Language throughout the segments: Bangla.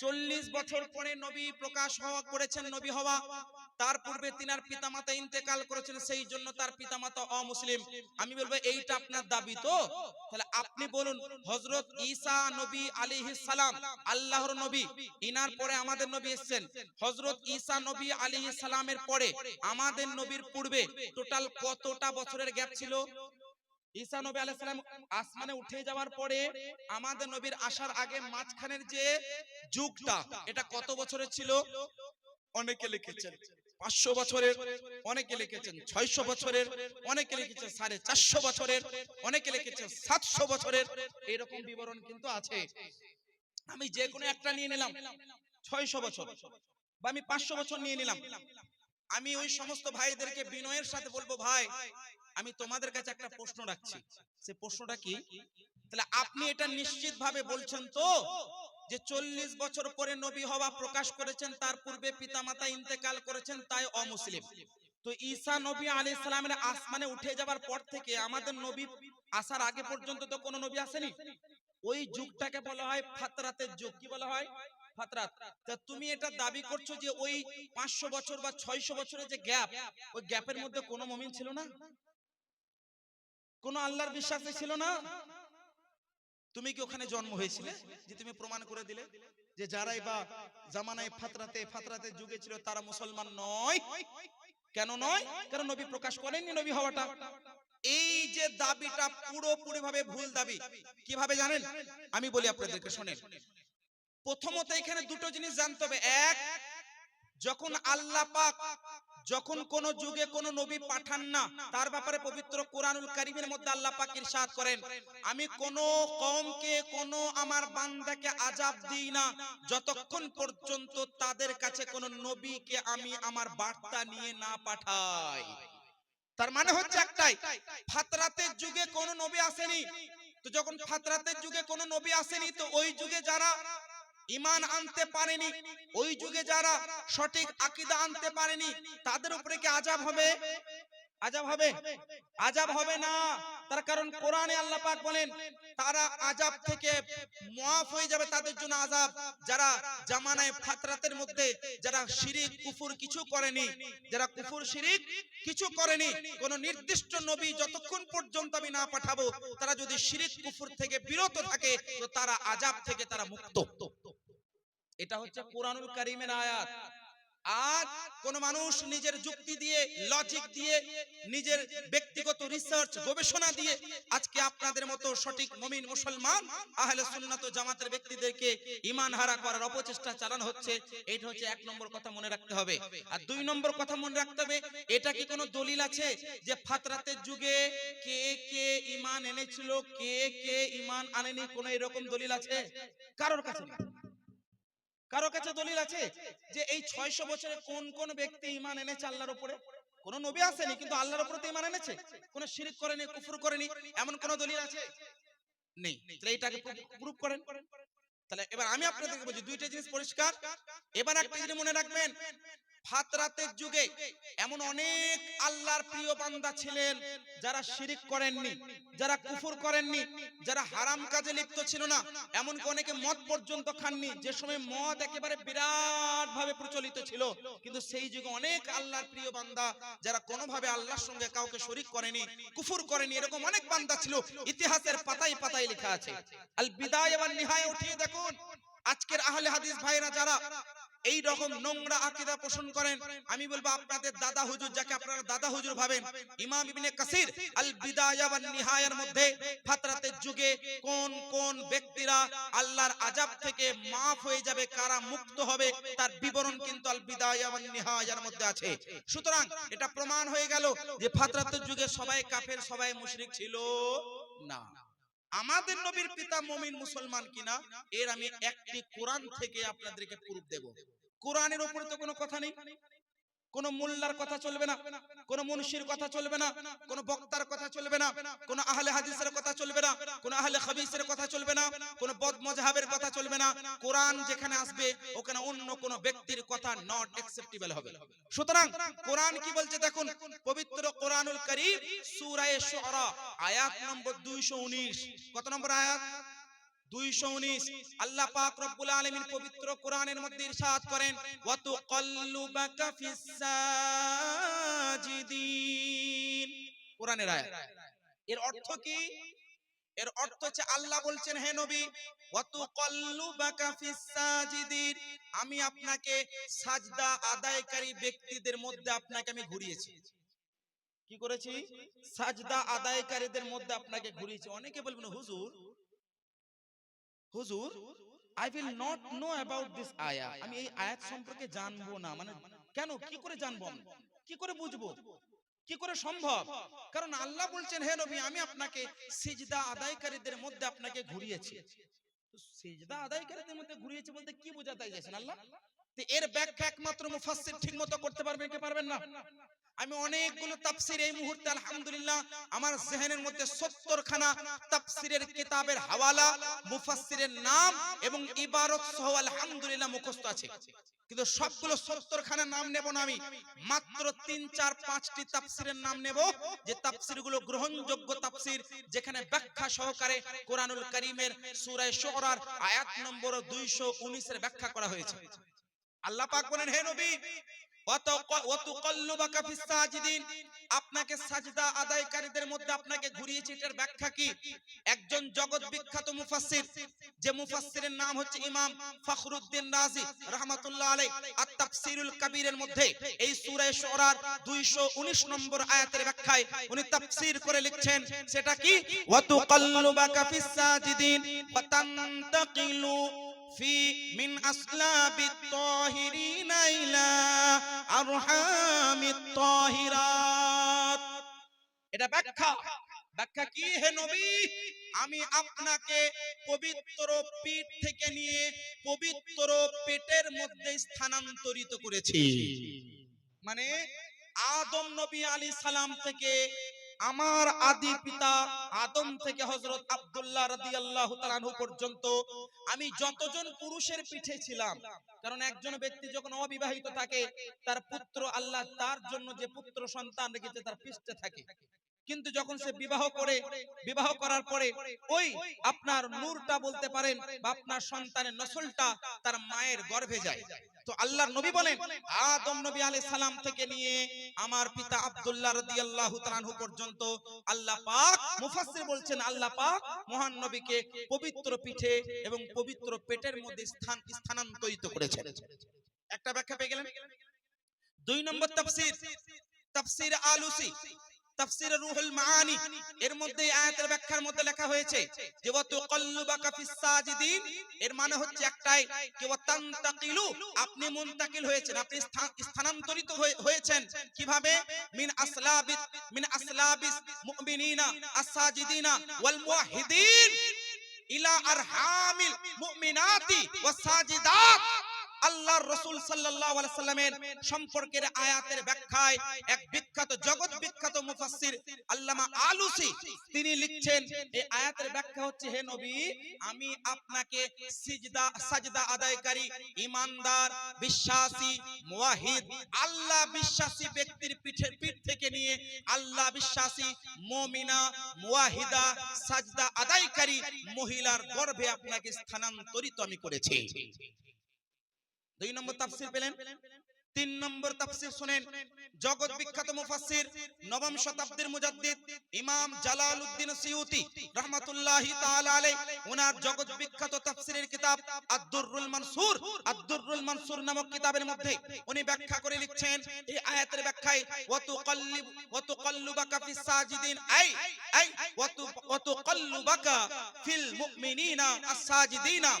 চল্লিশ বছর পরে নবী প্রকাশ হওয়া, করেছেন নবী হওয়া। তার পূর্বে তিনার পিতামাতা ইন্তেকাল করেছেন, সেই জন্য তার পিতামাতা অমুসলিম। আমি বলব, এইটা আপনার দাবি তো? তাহলে আপনি বলুন হজরত ঈসা নবী আলাইহিস সালাম, আল্লাহর নবী, ইনার পরে আমাদের নবী এসেছেন। হজরত ঈসা নবী আলাইহিস সালামের পরে আমাদের নবীর পূর্বে টোটাল কতটা বছরের গ্যাপ ছিল? ঈসা নবী আলাইহিস সালাম আসমানে উঠে যাওয়ার পরে আমাদের নবীর আসার আগে মাঝখানের যে যুগটা, এটা কত বছরের ছিল? অনেকে লিখেছেন। পাঁচশো বছরের, অনেকে লিখেছেন ছয়শো বছরের, অনেকে লিখেছেন সাড়ে চারশো বছরের, অনেকে লিখেছেন সাতশো বছরের। এরকম বিবরণ কিন্তু আছে। আমি যে কোনো একটা নিয়ে নিলাম। ছয়শো বছর। বা আমি পাঁচশো বছর নিয়ে নিলাম। আমি ওই সমস্ত ভাইদেরকে বিনয়ের সাথে বলব ভাই আমি তোমাদের কাছে একটা প্রশ্ন রাখছি। সে প্রশ্নটা কি? তাহলে আপনি এটা নিশ্চিত ভাবে বলছেন তো যে চল্লিশ বছর পরে নবী হওয়া প্রকাশ করেছেন তার পূর্বে পিতামাতা ইন্তেকাল করেছেন তাই অমুসলিম। তো ঈসা নবী আলী ইসলামের আসমানে উঠে যাবার পর থেকে আমাদের নবী আসার আগে পর্যন্ত তো কোনো নবী আসেনি। ওই যুগটাকে বলা হয় ফাতরাতের যুগ। কি বলা হয়? ফাতরাত তা তুমি এটা দাবি করছ যে ওই পাঁচশো বছর বা ছয়শো বছরের যে গ্যাপ, ওই গ্যাপের মধ্যে কোনো মমিন ছিল না? আল্লাহর বিশ্বাসে ছিল না? তুমি কি ওখানে জন্ম যে তুমি প্রমাণ করে দিলে যে যারাই বা জামানায় ফাতরাতে ফাতরাতে যুগে ছিল তারা মুসলমান নয়। কেন নয়? কারণ নবী প্রকাশ করেননি নবী হওয়াটা। এই যে দাবিটা পুরোপুরি ভাবে ভুল দাবি, কীভাবে জানেন? আমি বলি আপনাদেরকে, শোনেন। প্রথমত এখানে দুটো জিনিস জানতে হবে। এক যখন আল্লাহ পাক যখন কোন যুগে কোন নবী পাঠান না তার ব্যাপারে পবিত্র কোরআনুল কারিমের মধ্যে আল্লাহ পাক ইরশাদ করেন। আমি কোন কওমকে কোন আমার বান্দাকে আজাব দিই না। যতক্ষণ পর্যন্ত তাদের কাছে কোন নবীকে আমি আমার বার্তা নিয়ে না পাঠাই। তার মানে হচ্ছে একটাই ফাতরাতের যুগে কোন নবী আসেনি। তো যখন ফাতরাতের যুগে কোন নবী আসেনি তো ওই যুগে যারা ইমান আনতে পারেনি। ওই যুগে যারা সঠিক আকিদা আনতে পারেনি, তাদের উপরে কি আজাব হবে? আজাব হবে? আজাব হবে না। তার কারণ কোরআনে আল্লাহ পাক বলেন, তারা আজাব থেকে মুআফ হয়ে যাবে তাদের জন্য আজাব যারা জামানায় ফাতরাতের মধ্যে, যারা শিরিক, কুফর কিছু করেনি, যারা কুফর, শিরিক কিছু করেনি, কোন নির্দিষ্ট নবী যতক্ষণ পর্যন্ত আমি না পাঠাবো, তারা যদি শিরিক, কুফর থেকে বিরত থাকে, তো তারা আজাব থেকে তারা মুক্ত। এটা হচ্ছে কোরআনুল কারীমের আয়াত। আর কোন মানুষ নিজের যুক্তি দিয়ে লজিক দিয়ে নিজের ব্যক্তিগত রিসার্চ গবেষণা দিয়ে আজকে আপনাদের মতো সঠিক মুমিন মুসলমান আহলে সুন্নাত জামাতের ব্যক্তিদেরকে ঈমান হারা করার অপচেষ্টা চালানো হচ্ছে। এটা হচ্ছে এক নম্বর কথা মনে রাখতে হবে। আর দুই নম্বর কথা মনে রাখতে হবে এটা কি কোনো দলিল আছে যে ফাতরাতের যুগে কে কে ঈমান এনেছিল কে কে ঈমান আনেনি কোনো এরকম দলিল আছে কারোর কাছে নেই কারও কাছে দলিল আছে যে এই ছয়শো বছরে কোন কোন ব্যক্তি ইমান এনেছে আল্লাহর উপরে? কোন নবী আসেনি কিন্তু আল্লাহর উপরে তো ইমান এনেছে? কোন শিরিক করেনি কুফুর করেনি এমন কোন দলিল আছে? নেই। তাহলে এটাকে প্রুফ করেন। তাহলে এবার আমি আপনাদেরকে বলছি দুইটা জিনিস পরিষ্কার। এবার একটা জিনিস মনে রাখবেন। ফাতরাতের যুগে এমন অনেক আল্লাহর প্রিয় বান্দা ছিলেন যারা শিরিক করেননি, যারা কুফর করেননি, যারা হারাম কাজে লিপ্ত ছিল না। এমনকি অনেকে মদ পর্যন্ত খাননি। যে সময় মদ একেবারে বিরাট ভাবে প্রচলিত ছিল, কিন্তু সেই যুগে অনেক আল্লাহর প্রিয় বান্দা যারা কোনোভাবে আল্লাহর সঙ্গে কাউকে শরিক করেনি, কুফর করেনি, এরকম অনেক বান্দা ছিল। ইতিহাসের পাতায় পাতায় লেখা আছে। আল বিদায় এবং নিহায় উঠিয়ে দেখুন। আজকের আহলে হাদিস ভাইরা যারা এই রকম নোংরা আকীদা পোষণ করেন। আমি বলব আপনাদের দাদা হুজুর, যাকে আপনারা দাদা হুজুর ভাবেন, ইমাম ইবনে কাসির আল বিদায়া ওয়ান নিহায়ার মধ্যে ফাতরাতের যুগে কোন কোন ব্যক্তিরা আল্লাহর আযাব থেকে maaf হয়ে যাবে, কারা মুক্ত হবে, তার বিবরণ কিন্তু আল বিদায়া ওয়ান নিহায়ার মধ্যে আছে। সুতরাং এটা প্রমাণ হয়ে গেল যে ফাতরাতের যুগে সবাই কাফের, সবাই মুশরিক ছিল না। আমাদের নবীর পিতা মমিন মুসলমান কিনা, এর আমি একটি কোরআন থেকে আপনাদেরকে প্রুফ দেব। কোরআনের উপরে তো কোনো কথা নেই। কোন মোল্লার কথা চলবে না, কোন মুনশির কথা চলবে না, কোন বক্তার কথা চলবে না, কোন আহলে হাদিসের কথা চলবে না, কোন আহলে হাদিসের কথা চলবে না, কোন বদ মজহাবের কথা চলবে না। কোরআন যেখানে আসবে, ওখানে অন্য কোন ব্যক্তির কথা নট অ্যাকসেপ্টেবল হবে। সুতরাং কোরআন কি বলছে দেখুন, পবিত্র কোরআনুল কারীম সূরা শুআরা, আয়াত নম্বর 219 কত নম্বর আয়াত? আল্লাহ বলছেন, হে নবী আমি আপনাকে সাজদা আদায়কারী ব্যক্তিদের মধ্যে আপনাকে আমি ঘুরিয়েছি। কি করেছি? সাজদা আদায়কারীদের মধ্যে আপনাকে ঘুরিয়েছি। অনেকে বলবেন, হুজুর হুজুর I will not know about this আয়া আমি এই আয়াত সম্পর্কে জানব না। মানে কেন? কি করে জানব আমি? কি করে বুঝব? কি করে সম্ভব? কারণ আল্লাহ বলছেন হে নবী আমি আপনাকে সিজদা আদায়কারীদের মধ্যে আপনাকে ঘুরিয়েছি। তো সিজদা আদায়কারীদের মধ্যে ঘুরিয়েছি বলতে কি বোঝাতে চাইছেন আল্লাহ? তো এর ব্যাখ্যা একমাত্র মুফাসসির ঠিকমতো করতে পারবেন কি পারবেন না? আমি অনেকগুলো তাফসির এই মুহূর্তে, আলহামদুলিল্লাহ, আমার জেহেনের মধ্যে 70 খানা তাফসিরের কিতাবের হাওয়ালা, মুফাসসিরের নাম এবং ইবারত সহ আলহামদুলিল্লাহ মুখস্থ আছে। কিন্তু সবগুলো 70 খানা নাম নেব না আমি, মাত্র 3 4 5টি তাফসিরের নাম নেব, যে তাফসিরগুলো গ্রহণযোগ্য তাফসির, যেখানে ব্যাখ্যা সহকারে কোরআনুল কারীমের সূরা শুআরার আয়াত নম্বর 219 এর ব্যাখ্যা করা হয়েছে। আল্লাহ পাক বলেন, হে নবী আপনাকে সাজদা আদায়কারীদের মধ্যে আপনাকে ঘুরিয়েছে এটার ব্যাখ্যা কি? একজন জগৎ বিখ্যাত মুফাসসির, যে মুফাসসিরের নাম হচ্ছে ইমাম ফখরুদ্দিন রাজি রাহমাতুল্লাহ আলাইহি, আত-তাফসীরুল কাবীরের মধ্যে এই সূরা শুআরার 219 নম্বর আয়াতের ব্যাখ্যায় উনি তাফসীর করে লিখছেন, সেটা কি? في من أصلاب الطاهرين إلى أرحام الطاهرات এটা ব্যাখ্যা ব্যাখ্যা কি হে নবী আমি আপনাকে পবিত্র পিঠ থেকে নিয়ে পবিত্র পেটের মধ্যে স্থানান্তরিত করেছি মানে আদম নবী আলী সালাম থেকে আমার আদি পিতা আদম থেকে হজরত আবদুল্লাহ রাদি আল্লাহ পর্যন্ত আমি যতজন পুরুষের পিঠে ছিলাম, কারণ একজন ব্যক্তি যখন অবিবাহিত থাকে, তার পুত্র আল্লাহ তার জন্য যে পুত্র সন্তান রেখেছে, তার পৃষ্ঠে থাকে। কিন্তু যখন সে বিবাহ করে, বিবাহ করার পরে ওই আপনার নূরটা বলতে পারেন বা আপনার সন্তানের নসলটা তার মায়ের গর্ভে যায়। তো আল্লাহর নবী বলেন, আদম নবী আলাইহিস সালাম থেকে নিয়ে আমার পিতা আব্দুল্লাহ রাদিয়াল্লাহু তাআলা পর্যন্ত আল্লাহ পাক মুফাসসির বলছেন, আল্লাহ পাক মহান নবীকে পবিত্র পিঠে এবং পবিত্র পেটের মধ্যে স্থান, স্থানান্তরিত করেছেন। একটা ব্যাখ্যা পেয়ে গেলেন? দুই নম্বর তাফসীর তাফসীর আলুসি। তাফসীর রুহুল মাআনি, এর মধ্যে আয়াতের ব্যাখ্যার মধ্যে লেখা হয়েছে যে সাজিদিন এর মানে হচ্ছে একটাই, যে ওয়া আপনি মুনতাকিল হয়েছেন, আপনি স্থানান্তরিত হয়েছেন। কীভাবে? মিন আসলাবিস মিন আসলাবিস মুমিনিনা, আস-সাজিদিনা ওয়াল মুওয়াহিদিন ইলা আরহামিল মুমিনাতি ওয়াস আল্লাহর রসুল আলাইহি সাল্লামের সম্পর্কের আয়াতের ব্যাখ্যায় এক বিখ্যাত, জগৎ বিখ্যাত মুফাসসির আল্লামা আলুসি, তিনি লিখছেন, এই আয়াতের ব্যাখ্যা হচ্ছে, হে নবী, আমি আপনাকে সিজদা আদায়কারী ইমানদার বিশ্বাসী, মুওয়াহিদ, আল্লাহ বিশ্বাসী ব্যক্তির পিঠের পিঠ থেকে নিয়ে আল্লাহ বিশ্বাসী, মুমিনা, মুওয়াহিদা, সাজদা আদায়কারী মহিলার গর্ভে আপনাকে স্থানান্তরিত আমি করেছি। দুই নম্বর তাফসির পেলেন তিন নম্বর তাফসীর শুনেন, জগৎ বিখ্যাত মুফাসসির নবম শতাব্দীর মুজাদ্দিদ ইমাম জালালউদ্দিন সিয়ুতি রাহমাতুল্লাহি তাআলা আলাইহি ওনার জগৎ বিখ্যাত তাফসীরের কিতাব আদ-দুররুল মানসুর আদ-দুররুল মানসুর নামক কিতাবের মধ্যে উনি ব্যাখ্যা করে লিখছেন, এই আয়াতের ব্যাখ্যায় ওয়া তুকাল্লিব ওয়া তুকাল্লুবাকা ফিস সাজিদিন, আই আই ওয়া তুকাল্লুবাকা ফিল মুমিনিনা আস-সাজিদিনা,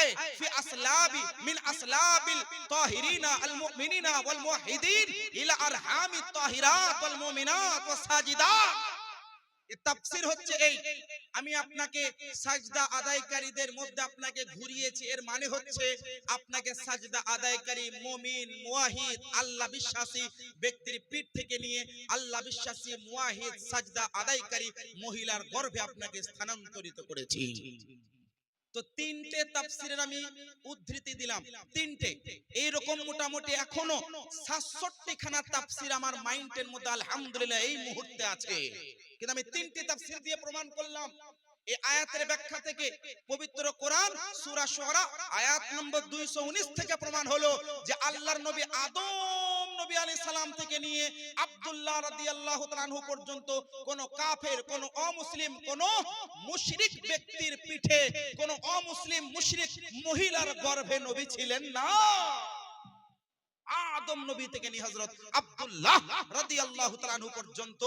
আই, ফি আসলাবি মিন আসলাবিল তাহিরিনা আল মুমিনিনা ওয়াল মুওয়াহিদিন ইলা আরহামিত তাহিরাত ওয়াল মুমিনাত ওয়াস তাফসীর হচ্ছে এই, আমি আপনাকে সাজদা আদায়কারীদের মধ্যে আপনাকে ঘুরিয়েছি, এর মানে হচ্ছে আপনাকে সাজদা আদায়কারী, মুমিন, মুওয়াহিদ, আল্লাহ বিশ্বাসী ব্যক্তির পিঠ থেকে নিয়ে আল্লাহ বিশ্বাসী, মুওয়াহিদ, সাজদা আদায়কারী মহিলার গর্ভে আপনাকে স্থানান্তরিত করেছি। তো তিনটে তাফসিরের আমি উদ্ধৃতি দিলাম। তিনটে। এইরকম মোটামুটি এখনও সাতষট্টি খানা তাফসির আমার মাইন্ডের মধ্যে আলহামদুলিল্লাহ এই মুহূর্তে আছে। কিন্তু আমি তিনটে তাফসির দিয়ে প্রমাণ করলাম। এই আয়াতের ব্যাখ্যা থেকে পবিত্র কোরআন, সূরা শুআরা আয়াত নম্বর 219 থেকে প্রমাণ হলো যে আল্লাহর নবী আদম নবী আলী সালাম থেকে নিয়ে আবদুল্লাহ রাদি আল্লাহ তালানহু পর্যন্ত কোন কাফের, কোন অমুসলিম, কোন মুশরিক ব্যক্তির পিঠে, কোন অমুসলিম মুশরিক মহিলার গর্ভে নবী ছিলেন না। আদম নবী থেকে নিয়ে হযরত আব্দুল্লাহ রাদিয়াল্লাহু তাআলা আনহু পর্যন্ত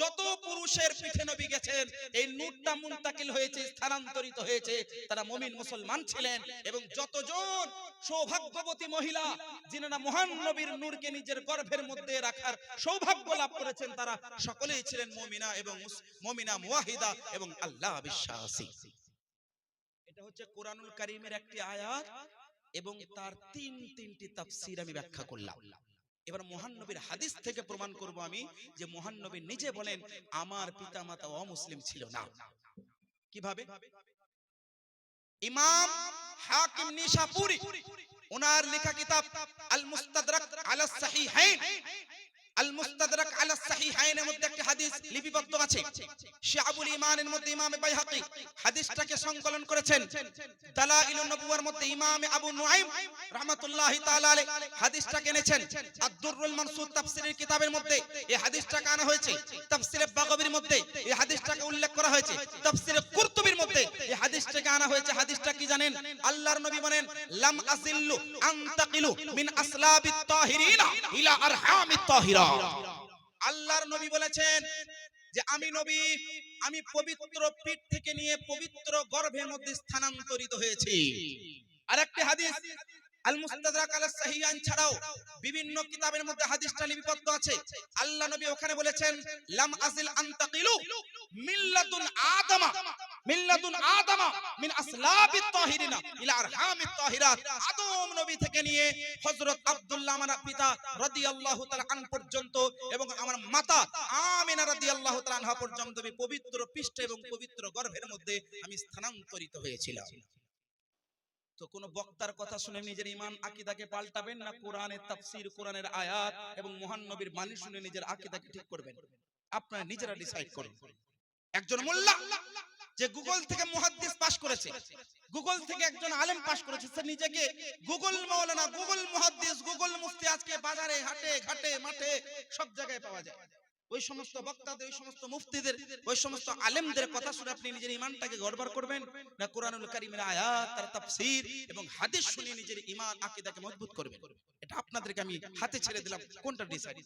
যত পুরুষের পিঠে নবী গেছেন, এই নূরটা মুনতাকিল হয়েছে, স্থানান্তরিত হয়েছে। তারা মুমিন মুসলমান ছিলেন এবং যতজন সৌভাগ্যবতী মহিলা, যিনারা মহান নবীর নূরকে নিজের গর্ভের মধ্যে রাখার সৌভাগ্য লাভ করেছেন, তারা সকলেই ছিলেন মুমিনা এবং মুমিনা মুওয়াহিদা এবং আল্লাহ বিশ্বাসী। এটা হচ্ছে কোরআনুল কারীমের একটি আয়াত। এবং তার তিন তিনটি তাফসির আমি ব্যাখ্যা করলাম। এবার মহানবীর হাদিস থেকে প্রমাণ করব আমি যে মহানবী নিজে বলেন আমার পিতা মাতা অমুসলিম ছিল না। কীভাবে? ইমাম হাকিম নিশাপুরি ওনার লেখা কিতাব আল মুস্তাদরাক আলা সাহিহাইন। আল হয়েছে। মধ্যে এই হাদিসটাকে উল্লেখ করা হয়েছে। মধ্যে এই আনা হয়েছে। হাদিসটা কি জানেন? আল্লাহর নবী বলেন, লাম আল্লাহর নবী বলেছেন যে আমি নবী, আমি পবিত্র পীঠ থেকে নিয়ে পবিত্র গর্ভের মধ্যে স্থানান্তরিত হয়েছি। আর একটি হাদিস আল মুস্তাদরাক আলা ছাড়াও বিভিন্ন কিতাবের মধ্যে হাদিসটা লিপিবদ্ধ আছে। আল্লাহ নবী ওখানে বলেছেন, লাম আজিল আনতাকিলু মিল্লাতুন আদামা মিল্লাতুন আদামা মিন তাহিরিনা ইলা তাহিরাত আদম নবী থেকে নিয়ে হযরত আব্দুল্লাহ, আমার পিতা রাদিয়াল্লাহু তাআলা আন পর্যন্ত এবং আমার মাতা আমিনা রাদিয়াল্লাহু তাআলা আনহা পর্যন্ত আমি পবিত্র পৃষ্ঠ এবং পবিত্র গর্ভের মধ্যে আমি স্থানান্তরিত হয়েছিলাম। তো কোন বক্তার কথা শুনে নিজের ইমান আকিদাকে পাল্টাবেন না? কোরআনের তাফসীর, কোরআনের আয়াত এবং মহান নবীর বাণী শুনে নিজের আকিদাকে ঠিক করবেন। আপনারা নিজেরা ডিসাইড করুন। একজন মোল্লা যে গুগল থেকে মুহাদ্দিস পাস করেছে, গুগল থেকে একজন আলেম পাস করেছে, সে নিজেকে গুগল মাওলানা, গুগল মুহাদ্দিস, গুগল মুফতি আজকে বাজারে, হাটে, ঘাটে, মাঠে সব জায়গায় পাওয়া যায়। ওই সমস্ত বক্তাদের ওই সমস্ত মুফতিদের ওই সমস্ত আলেমদের কথা শুনে আপনি নিজের ইমানটাকে গড়বার করবেন না কোরআনুল কারীমের আয়াত তার তাফসীর এবং হাদিস শুনে নিজের ইমান আকীদাকে মজবুত করবেন। এটা আপনাদেরকে আমি হাতে ছেড়ে দিলাম। কোনটা ডিসাইড